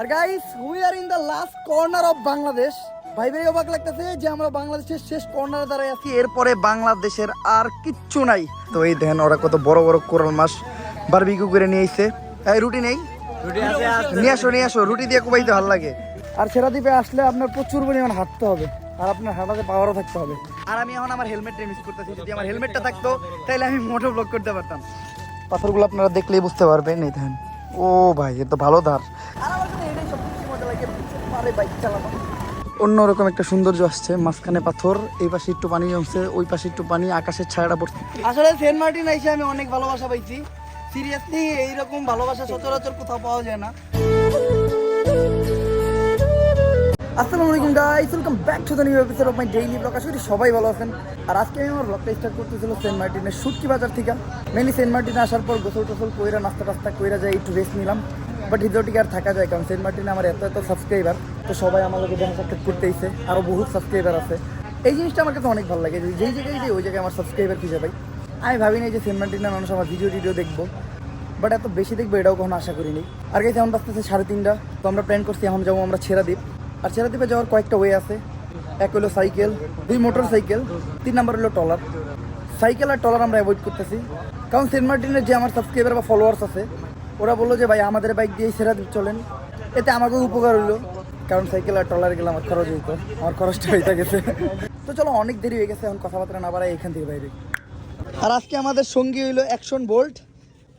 R guys we are in the last corner of Bangladesh ভাই ভাই অবাক লাগতেছে যে আমরা বাংলাদেশের শেষ কর্নারে দাঁড়ায় আছি এরপরে বাংলাদেশের আর কিচ্ছু নাই। তো এই দেখেন ওরা কত বড় বড় কোরাল মাছ বারবিকিউ করে নিয়ে আইছে। এই রুটি নেই? নিয়ে আসো নিয়ে আসো রুটি দিয়ে কুবাইতে ভালো লাগে। আর সেরা দ্বীপে আসলে আপনার প্রচুর পরিমাণ হাঁটতে হবে আর আপনার হাঁটাতে পাওয়ারও থাকতে হবে। আর আমি এখন আমার হেলমেটটা মিস করতেছি যদি আমার হেলমেটটা থাকতো তাহলে আমি মোটো ব্লক করতে পারতাম। পাথরগুলো আপনারা দেখলেই বুঝতে পারবেন এই দেখেন। ও ভাই এ তো ভালো ধার আর আমার কাছে এটাই সবচেয়ে মজা বাইক অন্যরকম একটা সৌন্দর্য আসছে মাঝখানে পাথর এই পাশে একটু পানি জমছে ওই পাশে একটু পানি আকাশের ছায়াটা পড়ছে। আসলে সেন্ট মার্টিন এসে আমি অনেক ভালোবাসা পাইছি। সিরিয়াসলি এইরকম ভালোবাসা সচরাচর কোথাও পাওয়া যায় না। আসসালামু আলাইকুম guys welcome back to the new episode of my daily blog আশা করি সবাই ভালো আছেন। আর আজকে আমি আমার ব্লগটা স্টার্ট করতেছিল সেন্ট মার্টিনের সুটকি বাজার থেকে। মেনলি সেন্ট মার্টিনে আসার পর গোসল টোসল কইরা নাস্তা টাস্তা কইরা যাই একটু রেস্ট নিলাম। বাট হিজোটিকে আর থাকা যায়, কারণ সেন্ট মার্টিনে আমার এত এত সাবস্ক্রাইবার তো সবাই আমার লোকে দেখা সাক্ষাৎ করতে এসে আরও বহুত সাবস্ক্রাইবার আছে। এই জিনিসটা আমার কাছে অনেক ভালো লাগে, যে যেই জায়গায় যাই, ওই জায়গায় আমার সাবস্ক্রাইবার খুঁজে পাই। আমি ভাবি নাই যে সেন্ট মার্টিনের মানুষ আমার ভিডিও টিডিও দেখব। বাট এত বেশি দেখব, এটাও কখনো আশা করিনি। আর গেছে এখন বাঁচতেছে সাড়ে তিনটা, তো আমরা প্ল্যান করছি এখন যাব আমরা ছেড়াদ্বীপ। আর ছেড়াদ্বীপে যাওয়ার কয়েকটা ওয়ে আছে। এক হলো সাইকেল দুই মোটর সাইকেল তিন নাম্বার হলো টলার সাইকেল আর টলার আমরা অ্যাভয়েড করতেছি। কারণ সেন্ট মার্টিনের যে আমার সাবস্ক্রাইবার বা ফলোয়ার্স আছে ওরা বলল যে, ভাই, আমাদের বাইক দিয়েই সেরাদ্বীপ চলেন। এতে আমাকেও উপকার হইল কারণ সাইকেল আর টলারে গেলে আমার খরচ হইতো, আমার খরচটা হইতে গেছে। তো চলো, অনেক দেরি হয়ে গেছে, এখন কথাবার্তা না বাড়াই এখান থেকে বাইরে। আর আজকে আমাদের সঙ্গী হইল অ্যাকশন বোল্ট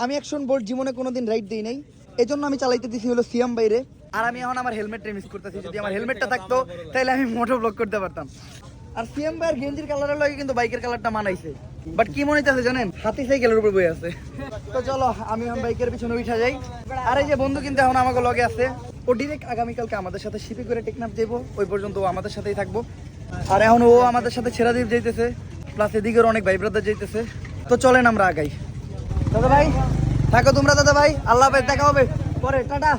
আমি অ্যাকশন বোল্ট জীবনে কোনোদিন রাইড দিই নাই। এই জন্য আমি চালাইতে দিছি হলো সিয়াম বাইরে। আর আমি এখন আমার হেলমেটটা মিস করতেছি। যদি আমার হেলমেটটা থাকতো, তাহলে আমি মোটো ব্লক করতে পারতাম। আর সিএম ভাইয়ের গেঞ্জির কালারের লাগে কিন্তু বাইকের কালারটা মানাইছে। বাট কি মনে হইতেছে জানেন? হাতি সাইকেলের উপর বই আছে। তো চলো, আমি বাইকের পিছনে উঠা যাই। আর এই যে বন্ধু কিন্তু এখন আমাকে লগে আছে। ও ডিরেক্ট আগামীকালকে আমাদের সাথে শিপে করে টেকনাফ যাইবো। ওই পর্যন্ত ও আমাদের সাথেই থাকব। আর এখন ও আমাদের সাথে ছেড়াদ্বীপ যাইতেছে। প্লাস এদিকের অনেক ভাই ব্রাদার যাইতেছে। তো চলেন আমরা আগাই। দাদা ভাই, থাকো তোমরা দাদা ভাই। আল্লাহ ভাই দেখা হবে। পরে, টাটা।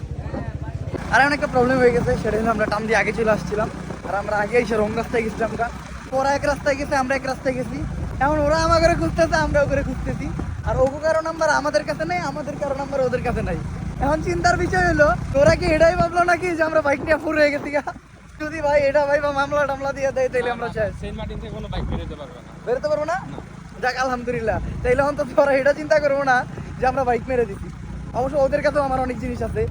আর এখন একটা প্রবলেম হয়ে গেছে সেটা আমরা টাম দিয়ে আগে চলে আসছিলাম। আর আমরা আগে এসে রং রাস্তায় গেছিলাম ওরা এক রাস্তায় গেছে আমরা এক রাস্তায় গেছি। এখন ওরা আমার করে খুঁজতেছে আমরা ওকে খুঁজতেছি আর ওগো কারও নাম্বার আমাদের কাছে নেই আমাদের কারও নাম্বার ওদের কাছে নাই। এখন চিন্তার বিষয় হলো তোরা কি এটাই ভাবলো নাকি যে আমরা বাইক নিয়ে ফুরে হয়ে গেছি? যদি ভাই এটা ভাই বা মামলা টামলা দিয়ে দেয় তাহলে আমরা চাই সেন্ট মার্টিন থেকে কোনো বাইক বেরোতে পারবে না। বেরোতে পারব না? যাক আলহামদুলিল্লাহ। তাইলে অন্তত তোরা এটা চিন্তা করব না যে আমরা বাইক মেরে দিছি। অবশ্য ওদের কাছেও আমার অনেক জিনিস আছে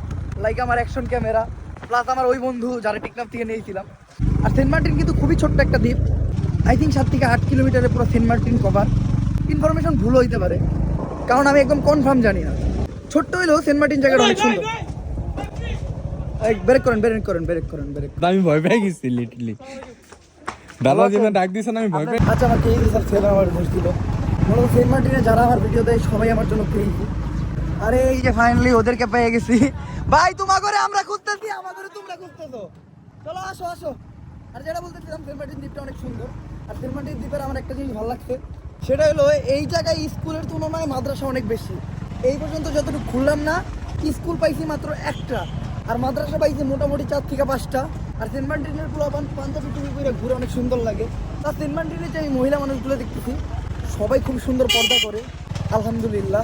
লাইক আমার অ্যাকশন ক্যামেরা প্লাস আমার ওই বন্ধু যারা টিকনাফ থেকে নিয়েছিলাম। আর সেন্ট মার্টিন কিন্তু খুবই ছোট্ট একটা দ্বীপ। আই থিঙ্ক সাত থেকে আট কিলোমিটারে পুরো সেন্ট মার্টিন কভার ইনফরমেশন ভুল হইতে পারে কারণ আমি একদম কনফার্ম জানি না। ছোট্ট হইলেও সেন্ট মার্টিন জায়গাটা অনেক সুন্দর। ব্রেক করেন ব্রেক করেন ব্রেক করেন ব্রেক আমি ভয় পেয়ে গেছি লিটলি ডালা দিনে ডাক দিছে না আমি ভয় পেয়ে আচ্ছা আমার কেজি স্যার ছেলে আমার ঘুষ দিল। মূলত সেন্ট মার্টিনে যারা আমার ভিডিও দেয় সবাই আমার জন্য ক্রেজি আরে এই যে ফাইনালি ওদেরকে পেয়ে গেছি। ভাই তোমা করে আমরা খুঁজতেছি আমার করে তোমরা খুঁজতেছো। চলো আসো আসো। আর যেটা বলতেছিলাম সেন্ট মার্টিন দ্বীপটা অনেক সুন্দর। আর মার্টিন দ্বীপের আমার একটা জিনিস ভালো লাগছে, সেটা হলো এই জায়গায় স্কুলের তুলনায় মাদ্রাসা অনেক বেশি। এই পর্যন্ত যতটুকু খুললাম না, স্কুল পাইছি মাত্র একটা, আর মাদ্রাসা পাইছি মোটামুটি চার থেকে পাঁচটা। আর সেন্ট মার্টিনের পুরো পাঞ্জাবি টুপি করে ঘুরে অনেক সুন্দর লাগে। আর সেন্ট মার্টিনের যে মহিলা মানুষগুলো দেখতেছি, সবাই খুব সুন্দর পর্দা করে, আলহামদুলিল্লাহ।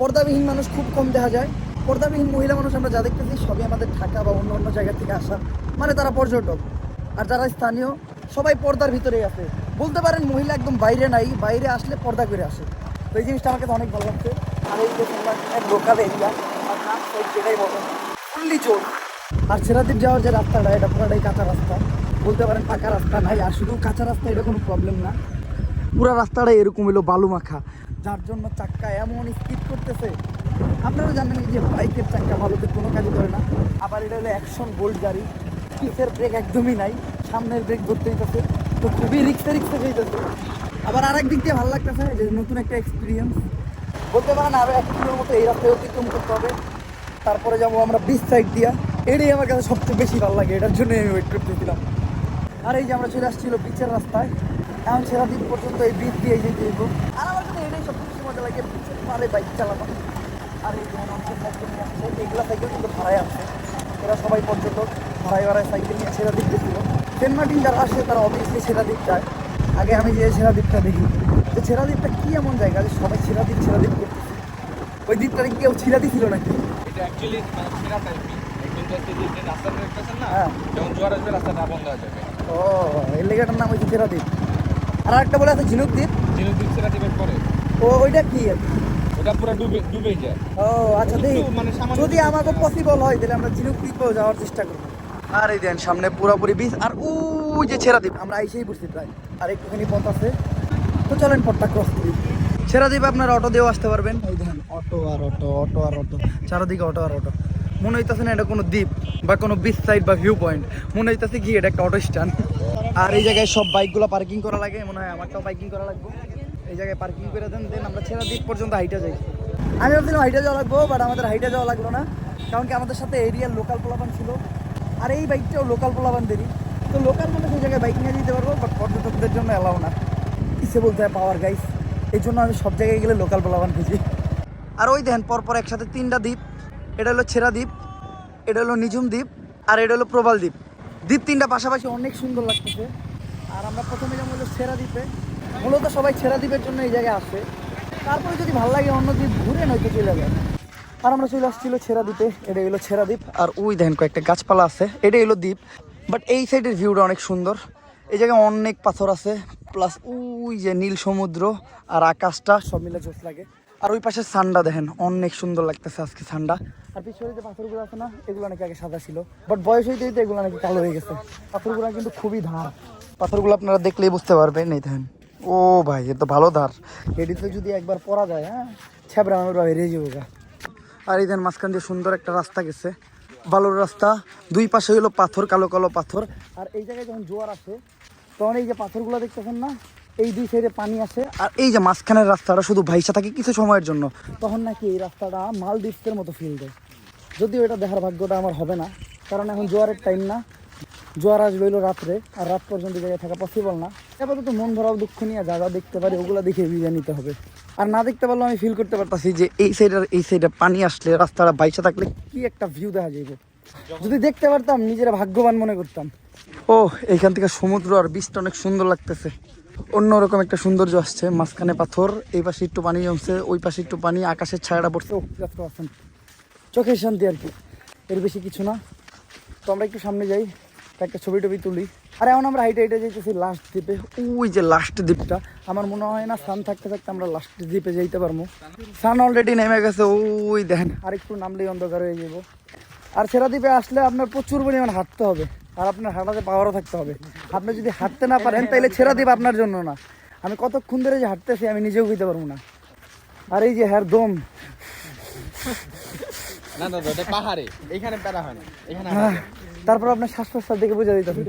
পর্দাবিহীন মানুষ খুব কম দেখা যায়। পর্দাবিহীন মহিলা মানুষ আমরা যা দেখতেছি, সবই আমাদের ঢাকা বা অন্য অন্য জায়গা থেকে আসা মানে তারা পর্যটক। আর যারা স্থানীয়, সবাই পর্দার ভিতরেই আছে। বলতে পারেন মহিলা একদম বাইরে নাই, বাইরে আসলে পর্দা করে আসে। তো এই জিনিসটা আমাকে অনেক ভালো লাগছে। আর এই লোকাল এরিয়া যেটাই আর সেরাদ্বীপ যাওয়ার যে রাস্তাটা, এটা পুরোটাই কাঁচা রাস্তা। বলতে পারেন পাকা রাস্তা নাই, আর শুধু কাঁচা রাস্তা, এটা কোনো প্রবলেম না। পুরো রাস্তাটা এরকম হলো বালু মাখা যার জন্য চাক্কা এমন স্পিড করতেছে। আপনারা জানেন যে বাইকের চাক্কা ভালোতে কোনো কাজই করে না। আবার এটা হলো অ্যাকশন বোল্ট গাড়ি। পিসের ব্রেক একদমই নাই, সামনের ব্রেক ধরতে হইতেছে। তো খুবই রিক্সে রিক্সে যেতেছে আবার আরেক দিক দিয়ে ভালো লাগতেছে, যে নতুন একটা এক্সপিরিয়েন্স বলতে পারেন আরও এক কিলোর মতো এই রাস্তায় অতিক্রম করতে হবে। তারপরে যাব আমরা বিচ সাইড দিয়া। এটাই আমার কাছে সবচেয়ে বেশি ভালো লাগে, এটার জন্য আমি ওয়েট করতেছিলাম আর এই যে আমরা চলে আসছিল বিচের রাস্তায়। এখন সেরা দিন পর্যন্ত এই বিচ দিয়ে যেতে হইব। আর আমার কাছে এটাই সবচেয়ে বেশি মজা লাগে বিচের পারে বাইক চালানো। আর এই যেমন অনেক সাইকেল এগুলা সাইকেল কিন্তু ভাড়ায় আসছে এরা সবাই পর্যটক ভাড়ায় ভাড়ায় সাইকেল নিয়ে সেরা দিক গেছিল সেন্ট মার্টিন যারা আসে তারা অবভিয়াসলি সেরা দিক যায় আগে আমি যে সেরা দ্বীপটা দেখি যে সেরা দ্বীপটা কি এমন জায়গা যে সবাই সেরা দ্বীপ সেরা দ্বীপ করতেছে? ওই দ্বীপটা কেউ ছিড়া দিছিল নাকি? এটা অ্যাকচুয়ালি সেরা টাইপই একদম বলতেছে যে যে রাস্তাটা না। যখন জোয়ার আসবে রাস্তাটা বন্ধ যাবে। ও এই লেগাটার নাম হচ্ছে আর একটা বলে আছে ঝিনুক দ্বীপ? ঝিনুক দ্বীপ সেরা দ্বীপের পরে। ও ওইটা কি আর কি? ওটা পুরো ডুবে ডুবেই যায়। ও আচ্ছা দেখি। মানে যদি আমাকে পসিবল হয় তাহলে আমরা ঝিনুক দ্বীপেও যাওয়ার চেষ্টা করব। আর এই দেন সামনে পুরোপুরি বিচ আর ওই যে ছেড়া দ্বীপ। আমরা আইসেই বুঝছি প্রায়। আর একটুখানি পথ আছে। তো চলেন পথটা ক্রস করি। ছেড়া দ্বীপ আপনারা অটো দিয়েও আসতে পারবেন। এই দেখেন অটো আর অটো অটো আর অটো চারদিকে অটো আর অটো মনে হইতেছে না এটা কোনো দ্বীপ বা কোনো বিচ সাইড বা ভিউ পয়েন্ট মনে হইতেছে কি এটা একটা অটো স্ট্যান্ড আর এই জায়গায় সব বাইকগুলো পার্কিং করা লাগে মনে হয় আমারটাও পার্কিং করা লাগবে। এই জায়গায় পার্কিং করে দেন দেন আমরা ছেড়া দ্বীপ পর্যন্ত হাইটা যাই। আমি ভাবছিলাম হাইটা যাওয়া লাগবো বাট আমাদের হাইটা যাওয়া লাগল না, কারণ কি আমাদের সাথে এরিয়ার লোকাল পোলাপান ছিল। আর এই বাইকটাও লোকাল পোলাপানদেরই তো লোকাল মানে সেই জায়গায় বাইক নিয়ে যেতে পারব বাট পর্যটকদের জন্য এলাও না। কিসে বলতে হয় পাওয়ার গাইস এই জন্য আমি সব জায়গায় গেলে লোকাল পোলাপান খুঁজি। আর ওই দেখেন, পরপর একসাথে তিনটা দ্বীপ। এটা হলো ছেড়া দ্বীপ, এটা হলো নিঝুম দ্বীপ, আর এটা হলো প্রবাল দ্বীপ। দ্বীপ তিনটা পাশাপাশি অনেক সুন্দর লাগতেছে। আর আমরা প্রথমে যেমন হলো ছেড়া দ্বীপে। মূলত সবাই ছেড়া দ্বীপের জন্য এই জায়গায় আসে। তারপরে যদি ভালো লাগে অন্য দ্বীপ ঘুরে নয়তো চলে যায়। আর আমরা চলে আসছিল ছেড়া দ্বীপে, এটা হলো ছেড়া দ্বীপ। আর ওই দেখেন কয়েকটা গাছপালা আছে, এটা হলো দ্বীপ। বাট এই সাইডের ভিউটা অনেক সুন্দর। এই জায়গায় অনেক পাথর আছে প্লাস ওই যে নীল সমুদ্র আর আকাশটা সব মিলে জোস লাগে। আর ওই পাশে সান্ডা দেখেন, অনেক সুন্দর লাগতেছে আজকে সান্ডা। আর পিছনে যে পাথরগুলো আছে না, এগুলো নাকি আগে সাদা ছিল। বাট বয়স হইতে হইতে এগুলো নাকি কালো হয়ে গেছে। পাথরগুলো কিন্তু খুবই ধার পাথরগুলো আপনারা দেখলেই বুঝতে পারবেন, এই দেখেন। ও ভাই, এ তো ভালো ধার। এটিতে যদি একবার পরা যায় হ্যাঁ? ছ্যাবরা আমরা বেরিয়ে যাব গা। আর এই দেন মাঝখান দিয়ে সুন্দর একটা রাস্তা গেছে। বালুর রাস্তা। দুই পাশে হলো পাথর, কালো কালো পাথর। আর এই জায়গায় যখন জোয়ার আসে, তখন এই যে পাথরগুলো দেখতেছেন না? এই দুই সাইডে পানি আসে। আর এই যে মাঝখানের রাস্তাটা শুধু ভাইসা থাকে কিছু সময়ের জন্য, তখন নাকি এই রাস্তাটা মালদ্বীপের মতো ফিল দেয়। যদিও এটা দেখার ভাগ্যটা আমার হবে না, কারণ এখন জোয়ারের টাইম না। জোয়ার আসবে হইল রাত্রে, আর রাত পর্যন্ত জায়গায় থাকা পসিবল না। আপাতত মন ভরাও দুঃখ নিয়ে যা যা দেখতে পারি, ওগুলো দেখে বিজয় নিতে হবে। আর না দেখতে পারলেও আমি ফিল করতে পারতাছি যে এই সাইডের এই সাইডে পানি আসলে, রাস্তাটা বাইসা থাকলে কি একটা ভিউ দেখা যাবে যদি দেখতে পারতাম, নিজেরা ভাগ্যবান মনে করতাম। ও এইখান থেকে সমুদ্র আর বীজটা অনেক সুন্দর লাগতেছে। অন্যরকম একটা সৌন্দর্য আসছে, মাঝখানে পাথর, এই পাশে একটু পানি জমছে, ওই পাশে একটু পানি, আকাশের ছায়াটা পড়ছে। ও ব্যস্ত আছেন। চোখের শান্তি আর কি। এর বেশি কিছু না। তো আমরা একটু সামনে যাই। একটা ছবি টবি তুলি। আর এখন আমরা হাইটে হাইটে যেতেছি লাস্ট দ্বীপে। ওই যে লাস্ট দ্বীপটা। আমার মনে হয় না সান থাকতে থাকতে আমরা লাস্ট দ্বীপে যাইতে পারব। সান অলরেডি নেমে গেছে ওই দেখেন। আর একটু নামলেই অন্ধকার হয়ে যাব আর সেরা দ্বীপে আসলে আপনার প্রচুর পরিমাণ হাঁটতে হবে। আর আপনার হাঁটাতে পাওয়ারও থাকতে হবে। আপনি যদি হাঁটতে না পারেন তাহলে ছেড়া দ্বীপ আপনার জন্য না। আমি কতক্ষণ ধরে যে হাঁটতেছি আমি নিজেও বুঝতে পারব না। আর এই যে হ্যার দম। না দাদা পাহাড়ে। এইখানে প্যারা হয় না। এখানে হ্যাঁ, তারপর আপনার শ্বাস প্রশ্বাস দেখে বোঝা দিতেছে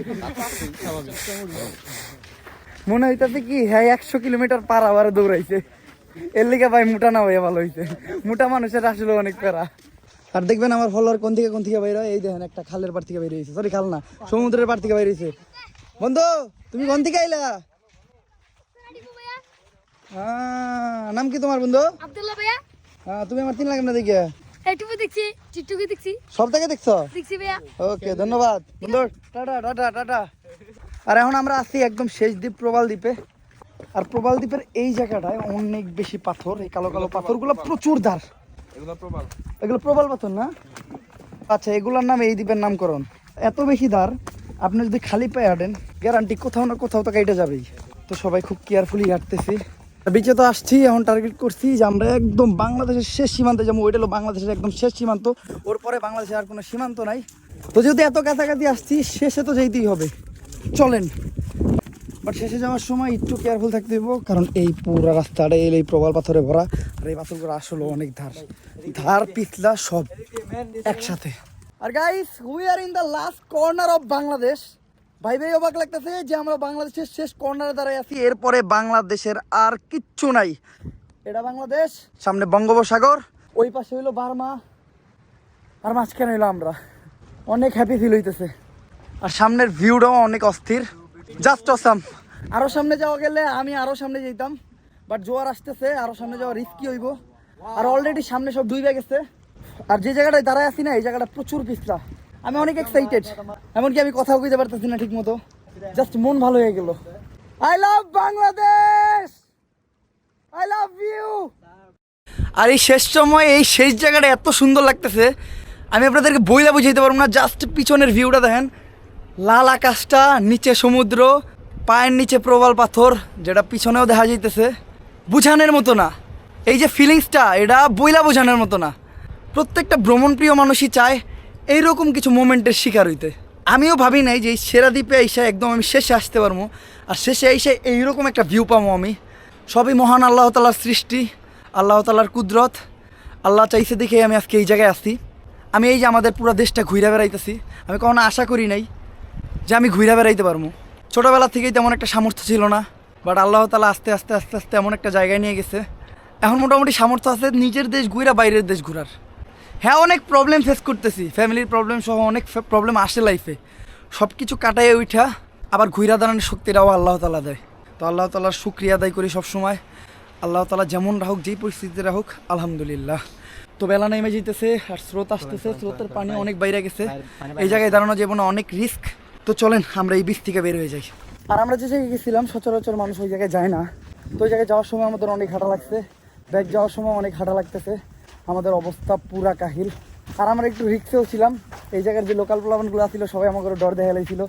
মনে হইতাছে কি হ্যাঁ একশো কিলোমিটার পার আবার দৌড়াইছে। এর লিগে ভাই মোটা না হয়ে ভালো হইছে। মোটা মানুষের আসলে অনেক প্যারা। আর দেখবেন আমার ফলোয়ার কোন থেকে কোন থেকে বাইরে হয়, এই দেখেন একটা খালের পার থেকে বাইরে হয়েছে সরি খাল না সমুদ্রের পার থেকে বাইরে হয়েছে বন্ধু তুমি কোন থেকে আইলা? আহ, নাম কি তোমার বন্ধু? আব্দুল্লাহ ভাইয়া। হ্যাঁ তুমি আমার তিন লাগে না দেখে। এইটুকু দেখছি চিট্টুকে দেখছি। সব থেকে দেখছ? দেখছি ভাইয়া। ওকে ধন্যবাদ। বন্ধু টাটা টাটা টাটা। আর এখন আমরা আছি একদম শেষ দ্বীপ প্রবাল দ্বীপে। আর প্রবাল দ্বীপের এই জায়গাটায় অনেক বেশি পাথর এই কালো কালো পাথরগুলো প্রচুর ধার। এগুলো প্রবাল। এগুলো প্রবাল পাথর না? আচ্ছা এগুলোর নাম এই দ্বীপের নামকরণ। এত বেশি ধার আপনি যদি খালি পায়ে হাঁটেন গ্যারান্টি কোথাও না কোথাও তো কেটে যাবেই। তো সবাই খুব কেয়ারফুলি হাঁটতেছি। বিচে তো আসছি, এখন টার্গেট করছি যে আমরা একদম বাংলাদেশের শেষ সীমান্তে যাব। ওইটা হলো বাংলাদেশের একদম শেষ সীমান্ত। ওর পরে বাংলাদেশের আর কোনো সীমান্ত নাই। তো যেহেতু এত কাছাকাছি আসছি, শেষে তো যেতেই হবে। চলেন। বাট শেষে যাওয়ার সময় একটু কেয়ারফুল থাকতে হইব, কারণ এই পুরো রাস্তাটা এলে এই প্রবাল পাথরে ভরা। আর এই পাথরগুলো আসলে অনেক ধার। ধার, পিছলা সব একসাথে। আর guys we are in the last corner of Bangladesh ভাই ভাই, অবাক লাগতেছে যে আমরা বাংলাদেশের শেষ কর্নারে দাঁড়াই আছি, এরপরে বাংলাদেশের আর কিচ্ছু নাই। এটা বাংলাদেশ, সামনে বঙ্গোপসাগর, ওই পাশে হইল বার্মা, আর মাঝখানে হইল আমরা। অনেক হ্যাপি ফিল হইতেছে। আর সামনের ভিউটাও অনেক অস্থির। জাস্ট অসাম আরও সামনে যাওয়া গেলে আমি আরও সামনে যেতাম বাট জোয়ার আসতেছে, আরও সামনে যাওয়া রিস্কি হইব। আর অলরেডি সামনে সব ডুবে গেছে আর যে জায়গাটায় দাঁড়ায় আছি না, এই জায়গাটা প্রচুর পিছলা। আমি অনেক এক্সাইটেড এমনকি আমি কথাও কইতে পারতেছি না ঠিক মতো জাস্ট মন ভালো হয়ে গেল। I love Bangladesh I love you আর এই শেষ সময়, এই শেষ জায়গাটা এত সুন্দর লাগতেছে। আমি আপনাদেরকে বইলা বুঝাইতে পারব না জাস্ট পিছনের ভিউটা দেখেন। লাল আকাশটা, নিচে সমুদ্র, পায়ের নিচে প্রবাল পাথর, যেটা পিছনেও দেখা যাইতেছে। বুঝানোর মতো না। এই যে ফিলিংসটা এটা বইলা বোঝানোর মতো না। প্রত্যেকটা ভ্রমণপ্রিয় মানুষই চায় এইরকম কিছু মোমেন্টের শিকার হইতে। আমিও ভাবি নাই যে এই সেরা দ্বীপে এসে একদম আমি শেষে আসতে পারব। আর শেষে এসে এইরকম একটা ভিউ পাবো আমি। সবই মহান আল্লাহ তালার সৃষ্টি, আল্লাহ তালার কুদরত। আল্লাহ চাইছে দেখে আমি আজকে এই জায়গায় আসছি আমি এই যে আমাদের পুরো দেশটা ঘুরে বেড়াইতেছি, আমি কখনো আশা করি নাই যে আমি ঘুরে বেড়াইতে পারব। ছোটোবেলা থেকেই তেমন একটা সামর্থ্য ছিল না বাট আল্লাহ তালা আস্তে আস্তে আস্তে আস্তে এমন একটা জায়গায় নিয়ে গেছে। এখন মোটামুটি সামর্থ্য আছে নিজের দেশ ঘুরা বাইরের দেশ ঘোরার। হ্যাঁ অনেক প্রবলেম ফেস করতেছি। ফ্যামিলির প্রবলেম সহ অনেক প্রবলেম আসে লাইফে সব কিছু কাটাইয়ে উঠা আবার ঘুরা দাঁড়ানোর শক্তিটাও আল্লাহ তালা দেয়। তো আল্লাহ তালার শুক্রিয়া আদায় করি সবসময়। আল্লাহ তালা যেমন রাহুক যেই পরিস্থিতিতে রাহুক আলহামদুলিল্লাহ। তো বেলা নেমে যেতেছে আর স্রোত আসতেছে, স্রোতের পানি অনেক বাইরে গেছে। এই জায়গায় দাঁড়ানো জীবনে অনেক রিস্ক তো চলেন, আমরা এই বীজ থেকে বের হয়ে যাই। আর আমরা যে জায়গায় গেছিলাম, সচরাচর মানুষ ওই জায়গায় যায় না। তো ওই জায়গায় যাওয়ার সময় আমাদের অনেক হাঁটা লাগছে। ব্যাগ যাওয়ার সময় অনেক হাঁটা লাগতেছে। আমাদের অবস্থা পুরা কাহিল। আর আমরা একটু রিক্সেও ছিলাম। এই জায়গার যে লোকাল প্লাবনগুলো ছিল, সবাই আমাকে ডর দেখা লাগছিল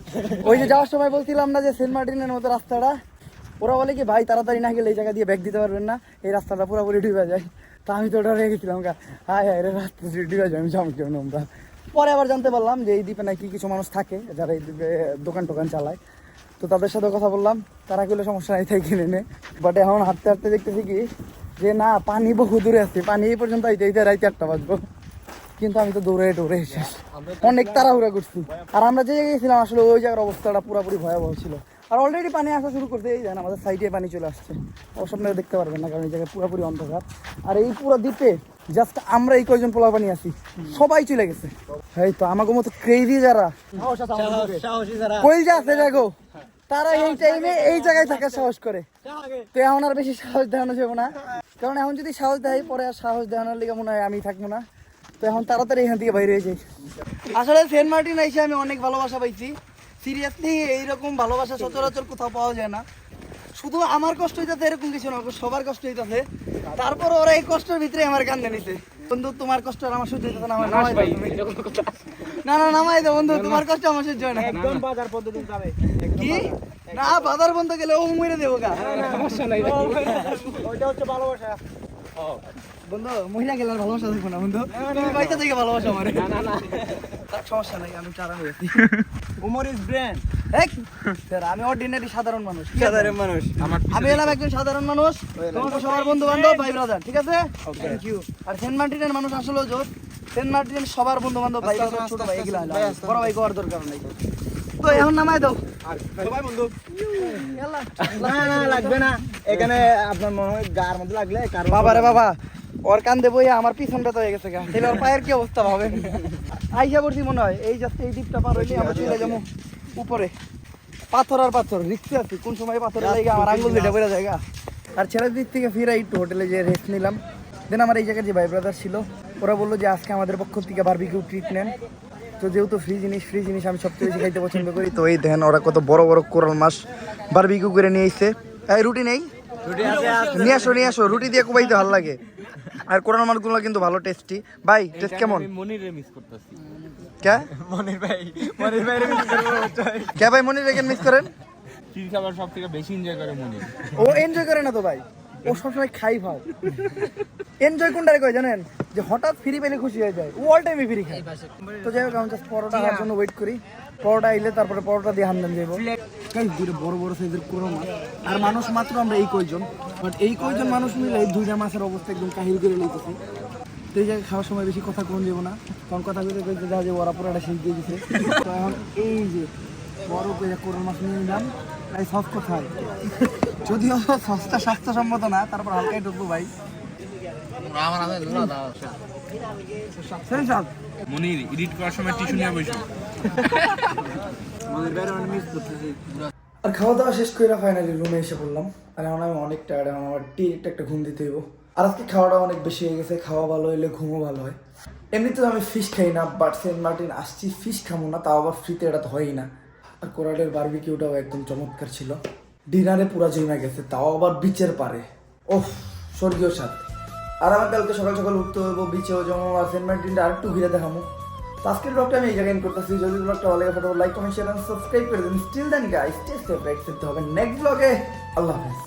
ওই যে যাওয়ার সময় বলছিলাম না যে সেন্ট মার্টিনের মতো রাস্তাটা। ওরা বলে কি, ভাই, তাড়াতাড়ি না গেলে এই জায়গা দিয়ে ব্যাগ দিতে পারবেন না। এই রাস্তাটা পুরোপুরি ডুবে যায়। তা আমি তো ডরে গেছিলাম হায় হায়, রে, রাস্তা ডুবে যায়, আমি যাব কেমন আমরা পরে আবার জানতে পারলাম যে এই দ্বীপে নাকি কিছু মানুষ থাকে, যারা এই দ্বীপে দোকান টোকান চালায়। তো তাদের সাথে কথা বললাম। তারা গেলে সমস্যা নাই, তাই কিনে নে। বাট এখন হাঁটতে হাঁটতে দেখতেছি কি যে না পানি বহু দূরে আছে। পানি এই পর্যন্ত আইতে আইতে রাইতে আটটা বাজবো। কিন্তু আমি তো দৌড়ে দৌড়ে শেষ। অনেক তাড়াহুড়া করছি। আর আমরা যে জায়গায় ছিলাম আসলে ওই জায়গার অবস্থাটা পুরোপুরি ভয়াবহ ছিল। আর অলরেডি পানি আসা শুরু করতে এই জান আমাদের সাইডে পানি চলে আসছে। অবশ্য আপনারা দেখতে পারবেন না কারণ এই জায়গায় পুরোপুরি অন্ধকার। আর এই পুরো দ্বীপে জাস্ট আমরা এই কয়জন পোলা পানি আছি। সবাই চলে গেছে। এই তো আমাকে মতো ক্রেজি যারা। কই যা আছে দেখো তারা এই টাইমে এই জায়গায় থাকার সাহস করে। তো এখন আর বেশি সাহস দেখানো যাব না। কারণ এখন যদি সাহস দেয় পরে আর সাহস দেখানোর লিগে মনে হয় আমি থাকব না। তো এখন তাড়াতাড়ি এখান থেকে বাইরে হয়ে যাই। আসলে সেন্ট মার্টিন এসে আমি অনেক ভালোবাসা পাইছি। সিরিয়াসলি এইরকম ভালোবাসা সচরাচর কোথাও পাওয়া যায় না। শুধু আমার কষ্ট হইতাছে এরকম কিছু না সবার কষ্ট হইতাছে। তারপর ওরা এই কষ্টের ভিতরে আমার কান্দে নিছে। বন্ধু তোমার কষ্ট আর আমার সহ্য হইতাছে না আমার। না না নামাই দাও বন্ধু তোমার কষ্ট আমার সহ্য হয় না। একদম বাজার পদ্ধতি যাবে। কি? না বাজার বন্ধ গেলে ও মরে দেবো গা। সমস্যা নাই। ওইটা হচ্ছে ভালোবাসা। বন্ধু মহিলা গেলে ভালোবাসা দেখব না বন্ধু। তুমি বাইতে থেকে ভালোবাসা আমার। না না না। তার সমস্যা নাই আমি চারা হয়েছি উমর ইজ ব্র্যান্ড। এই, আমি অর্ডিনারি সাধারণ মানুষ সাধারণ মানুষ। আমি এলাম একজন সাধারণ মানুষ তোমার সবার বন্ধু বান্ধব ভাই ব্রাদার ঠিক আছে? থ্যাংক ইউ আর সেন্ট মার্টিনের মানুষ আসলে জোর। সেন্ট মার্টিন সবার বন্ধু বান্ধব ভাই ছোট ভাই এগুলা বড় ভাই করার দরকার নাই। তো এখন নামাই দাও। লাগবে না। এখানে আপনার মনে হয় গার মধ্যে লাগলে বাবা রে বাবা ওর কান দেবো আমার পিছন ব্যথা হয়ে গেছে গা। তাহলে ওর পায়ের কি অবস্থা ভাবে? আইসা পড়ছি মনে হয় এই জাস্ট এই দ্বীপটা পার হইলে আমরা চলে যাব উপরে। পাথর আর পাথর রিক্সে আছি কোন সময় পাথরের লাগে আমার আঙ্গুল দুইটা বেড়ে জায়গা আর ছেলের দিক থেকে ফিরে একটু হোটেলে যে রেস্ট নিলাম। দেন আমার এই জায়গায় যে ভাই ব্রাদার ছিল ওরা বলল যে আজকে আমাদের পক্ষ থেকে বারবিকিউ ট্রিট নেন। তো যেহেতু ফ্রি জিনিস ফ্রি জিনিস আমি সবচেয়ে বেশি খাইতে পছন্দ করি তো এই দেখেন ওরা কত বড় বড় কোরাল মাছ বারবিকিউ করে নিয়ে এসছে এই রুটি নেই? নিয়ে আসো নিয়ে আসো রুটি দিয়ে কুবাইতে ভালো লাগে। আর কোরআন মাছগুলো কিন্তু ভালো টেস্টি ভাই টেস্ট কেমন? মনিরে মিস করতেছি। কে? মনির ভাই মনির ভাইরে মিস করব কে ভাই মনির রেখেন মিস করেন? খাবার বেশি এনজয় করে মনির। ও এনজয় করে না তো ভাই? ও সবসময় খাই ভাও এনজয় কোনটারে কয় জানেন? যে হঠাৎ ফ্রি পেলে খুশি হয়ে যায়। ও অল টাইমে ফ্রি খায়। তো যাই হোক আমি জাস্ট পরোটা খাওয়ার জন্য ওয়েট করি। পরোটা আইলে তারপরে পরোটা দিয়ে হামদান যাব দুটো বড় বড় সাইজের কোরো মাছ আর মানুষ মাত্র আমরা এই কয়জন। বাট এই কয়জন মানুষ মিলে এই দুইটা মাছের অবস্থা একদম কাহিল করে লইতেছি। তো এই জায়গায় খাওয়ার সময় বেশি কথা কোন যাব না। কারণ কথা কইতে কইতে দেখা যায় ওরা পুরোটা শেষ দিয়ে দিছে। তো এখন এই যে বড় করে কোরো মাছ নিয়ে নিলাম। তাই সস কোথায় যদিও সস্তা স্বাস্থ্যসম্মত না তারপর হালকাই ঢুকবো ভাই। মনির এডিট করার সময় টিস্যু নিয়ে বসো। আর খাওয়া দাওয়া শেষ করে ফাইনালি রুমে এসে পড়লাম। আর এখন আমি অনেক টায়ার্ড এখন আমার একটা ঘুম দিতে হইব। আর আজকে খাওয়াটা অনেক বেশি হয়ে গেছে খাওয়া ভালো হইলে ঘুমও ভালো হয়। এমনিতে আমি ফিশ খাই না বাট সেন্ট মার্টিন আসছি ফিশ খাব না তাও আবার ফ্রিতে এটা তো হয়ই না। আর কোরাডের বার্বিকিউটাও একদম চমৎকার ছিল। ডিনারে পুরা জমে গেছে, তাও আবার বিচের পারে। ওহ স্বর্গীয় স্বাদ। আর আমার কালকে সকাল সকাল উঠতে হইব, বিচেও যেমন সেন্ট মার্টিনটা আর একটু ঘিরে দেখামো। আজকের ব্লগটা আমি এই জায়গায় করতেছি। যদি ব্লগটা ভালো লাগে লাইক কমেন্ট শেয়ার সাবস্ক্রাইব করে দিন। Still then guys stay safe right হবে। নেক্সট ব্লগে আল্লাহ হাফেজ।